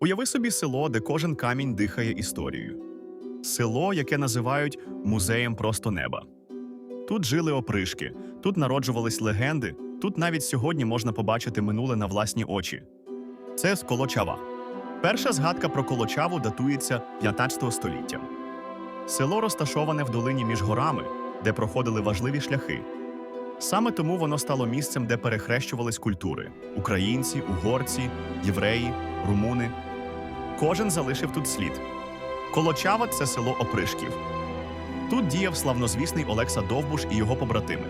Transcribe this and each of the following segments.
Уяви собі село, де кожен камінь дихає історією. Село, яке називають музеєм просто неба. Тут жили опришки, тут народжувались легенди, тут навіть сьогодні можна побачити минуле на власні очі. Це з Колочава. Перша згадка про Колочаву датується 15 століття. Село розташоване в долині між горами, де проходили важливі шляхи. Саме тому воно стало місцем, де перехрещувались культури: українці, угорці, євреї, румуни. Кожен залишив тут слід. Колочава це село опришків. Тут діяв славнозвісний Олекса Довбуш і його побратими.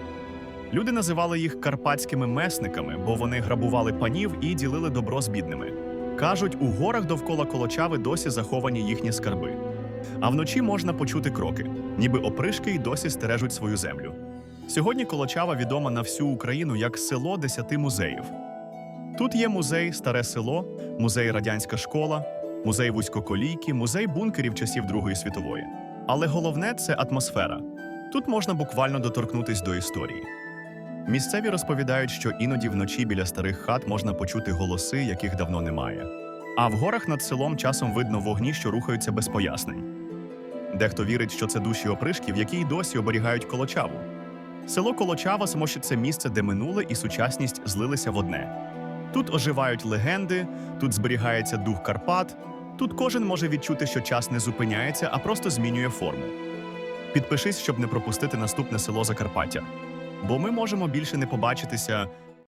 Люди називали їх карпатськими месниками, бо вони грабували панів і ділили добро з бідними. Кажуть, у горах довкола Колочави досі заховані їхні скарби. А вночі можна почути кроки, ніби опришки й досі стережуть свою землю. Сьогодні Колочава відома на всю Україну як село десяти музеїв. Тут є музей Старе село, музей Радянська школа, музей вузькоколійки, музей бункерів часів Другої світової. Але головне це атмосфера. Тут можна буквально доторкнутись до історії. Місцеві розповідають, що іноді вночі біля старих хат можна почути голоси, яких давно немає. А в горах над селом часом видно вогні, що рухаються без пояснень. Дехто вірить, що це душі опришків, які й досі оберігають Колочаву. Село Колочава, тому що це місце, де минуле і сучасність злилися в одне. Тут оживають легенди, тут зберігається дух Карпат, тут кожен може відчути, що час не зупиняється, а просто змінює форму. Підпишись, щоб не пропустити наступне село Закарпаття. Бо ми можемо більше не побачитися